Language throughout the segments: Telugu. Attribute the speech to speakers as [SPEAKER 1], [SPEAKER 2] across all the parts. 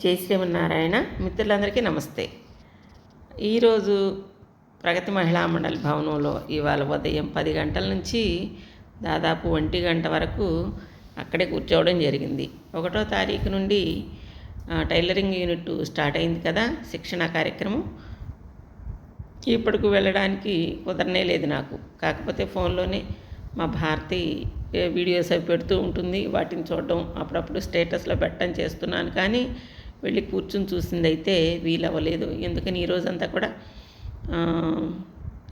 [SPEAKER 1] జై శ్రీమన్నారాయణ. మిత్రులందరికీ నమస్తే. ఈరోజు ప్రగతి మహిళా మండలి భవనంలో ఇవాళ ఉదయం పది గంటల నుంచి దాదాపు ఒంటి గంట వరకు అక్కడే కూర్చోవడం జరిగింది. ఒకటో తారీఖు నుండి టైలరింగ్ యూనిట్ స్టార్ట్ అయింది కదా శిక్షణ కార్యక్రమం. ఇప్పటికి వెళ్ళడానికి కుదరనే లేదు నాకు. కాకపోతే ఫోన్లోనే మా భారతి వీడియోస్ అవి పెడుతూ ఉంటుంది. వాటిని చూడడం అప్పుడప్పుడు స్టేటస్లో పెట్టడం చేస్తున్నాను. కానీ వెళ్ళి కూర్చుని చూసింది అయితే వీలవ్వలేదు. ఎందుకని ఈ రోజంతా కూడా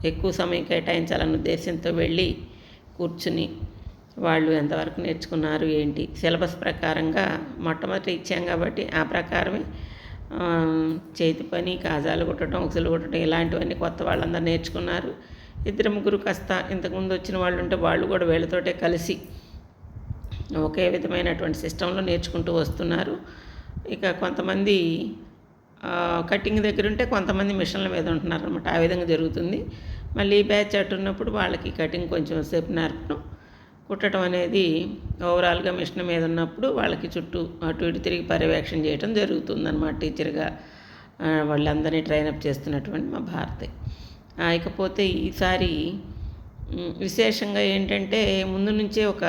[SPEAKER 1] ఎక్కువ సమయం కేటాయించాలన్న ఉద్దేశంతో వెళ్ళి కూర్చుని వాళ్ళు ఎంతవరకు నేర్చుకున్నారు ఏంటి సిలబస్ ప్రకారంగా మొట్టమొదటి ఇచ్చాం కాబట్టి ఆ ప్రకారమే చేతి పని కాజాలు కుట్టడం ఉక్సులు కుట్టడం ఇలాంటివన్నీ కొత్త వాళ్ళందరూ నేర్చుకున్నారు. ఇద్దరు ముగ్గురు కాస్త ఇంతకుముందు వచ్చిన వాళ్ళు ఉంటే వాళ్ళు కూడా వీళ్ళతోటే కలిసి ఒకే విధమైనటువంటి సిస్టంలో నేర్చుకుంటూ వస్తున్నారు. ఇక కొంతమంది కటింగ్ దగ్గర ఉంటే కొంతమంది మిషన్ల మీద ఉంటున్నారు అనమాట ఆ విధంగా జరుగుతుంది. మళ్ళీ బ్యాచ్ అటు ఉన్నప్పుడు వాళ్ళకి కటింగ్ కొంచెం సేపు నేర్పడం. కుట్టడం అనేది ఓవరాల్గా మిషన్ మీద ఉన్నప్పుడు వాళ్ళకి చుట్టూ అటు ఇటు తిరిగి పర్యవేక్షణ చేయడం జరుగుతుందన్నమాట టీచర్గా. వాళ్ళందరినీ ట్రైనప్ చేస్తున్నటువంటి మా భారతి. ఇకపోతే ఈసారి విశేషంగా ఏంటంటే ముందు నుంచే ఒక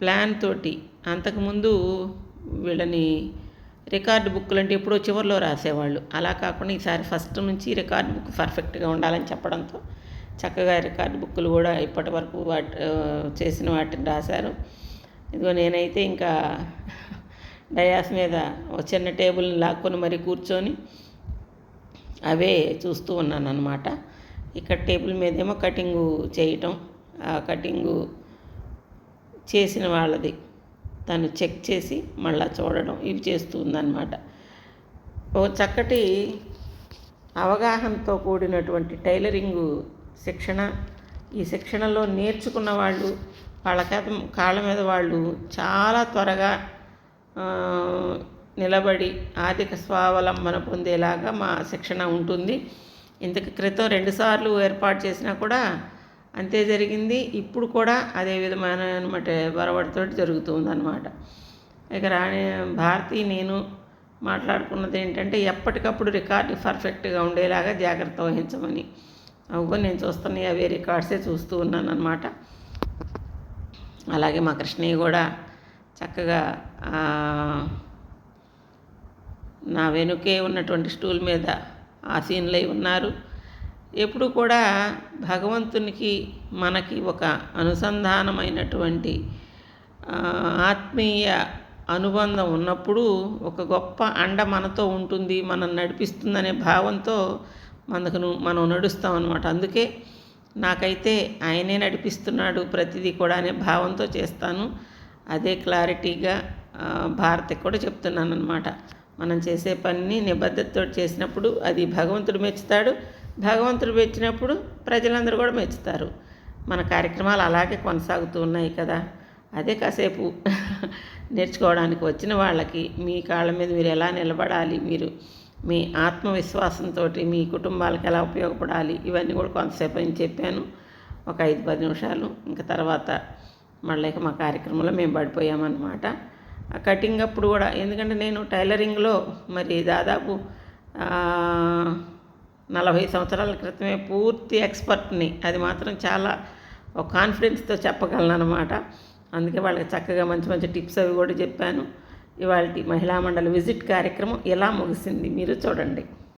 [SPEAKER 1] ప్లాన్ తోటి అంతకుముందు వీళ్ళని రికార్డు బుక్లు అంటే ఎప్పుడో చివరిలో రాసేవాళ్ళు. అలా కాకుండా ఈసారి ఫస్ట్ నుంచి రికార్డు బుక్ పర్ఫెక్ట్గా ఉండాలని చెప్పడంతో చక్కగా రికార్డు బుక్కులు కూడా ఇప్పటి వరకు వాటి చేసిన వాటిని రాశారు. ఇదిగో నేనైతే ఇంకా డయాస్ మీద ఒక చిన్న టేబుల్ని లాక్కొని మరి కూర్చొని అవే చూస్తూ ఉన్నాను అనమాట ఇక్కడ టేబుల్ మీదేమో కటింగు చేయటం ఆ కటింగు చేసిన వాళ్ళది. తను చెక్ చేసి మళ్ళా చూడడం ఇవి చేస్తుందన్నమాట ఓ చక్కటి అవగాహనతో కూడినటువంటి టైలరింగు శిక్షణ. ఈ శిక్షణలో నేర్చుకున్న వాళ్ళు వాళ్ళ కాత కాళ్ళ మీద వాళ్ళు చాలా త్వరగా నిలబడి ఆర్థిక స్వావలంబన పొందేలాగా మా శిక్షణ ఉంటుంది. ఇంతకు క్రితం రెండుసార్లు ఏర్పాటు చేసినా కూడా అంతే జరిగింది. ఇప్పుడు కూడా అదే విధమైన అనమాట బరవడితో జరుగుతుందనమాట ఇక రాణి భారతి నేను మాట్లాడుకున్నది ఏంటంటే ఎప్పటికప్పుడు రికార్డు పర్ఫెక్ట్గా ఉండేలాగా జాగ్రత్త వహించమని. అవుగో నేను చూస్తున్న అవే రికార్డ్సే చూస్తూ ఉన్నాను అనమాట అలాగే మా కృష్ణయ్య కూడా చక్కగా నా వెనుకే ఉన్నటువంటి స్టూల్ మీద ఆసీనులై ఉన్నారు. ఎప్పుడు కూడా భగవంతునికి మనకి ఒక అనుసంధానమైనటువంటి ఆత్మీయ అనుబంధం ఉన్నప్పుడు ఒక గొప్ప అండ మనతో ఉంటుంది మనం నడిపిస్తుందనే భావంతో మనకు మనం నడుస్తాం అనమాట అందుకే నాకైతే ఆయనే నడిపిస్తున్నాడు ప్రతిదీ కూడా అనే భావంతో చేస్తాను. అదే క్లారిటీగా ఆ, భారతికి కూడా చెప్తున్నాను అనమాట మనం చేసే పనిని నిబద్ధతతో చేసినప్పుడు అది భగవంతుడు మెచ్చుతాడు భగవంతుడు మెచ్చినప్పుడు ప్రజలందరూ కూడా మెచ్చుతారు. మన కార్యక్రమాలు అలాగే కొనసాగుతూ ఉన్నాయి కదా. అదే కాసేపు నేర్చుకోవడానికి వచ్చిన వాళ్ళకి మీ కాళ్ళ మీద మీరు ఎలా నిలబడాలి మీరు మీ ఆత్మవిశ్వాసంతో మీ కుటుంబాలకు ఎలా ఉపయోగపడాలి ఇవన్నీ కూడా కొంతసేపు అని చెప్పాను. ఒక ఐదు పది నిమిషాలు. ఇంకా తర్వాత మళ్ళీ ఇక మా కార్యక్రమంలో మేము పడిపోయామన్నమాట. ఆ కటింగ్ అప్పుడు కూడా ఎందుకంటే నేను టైలరింగ్లో మరి దాదాపు నలభై సంవత్సరాల క్రితమే పూర్తి ఎక్స్పర్ట్ని. అది మాత్రం చాలా ఒక కాన్ఫిడెన్స్తో చెప్పగలను అనమాట అందుకే వాళ్ళకి చక్కగా మంచి మంచి టిప్స్ అవి కూడా చెప్పాను. ఇవాళ మహిళా మండలి విజిట్ కార్యక్రమం ఎలా ముగిసింది మీరు చూడండి.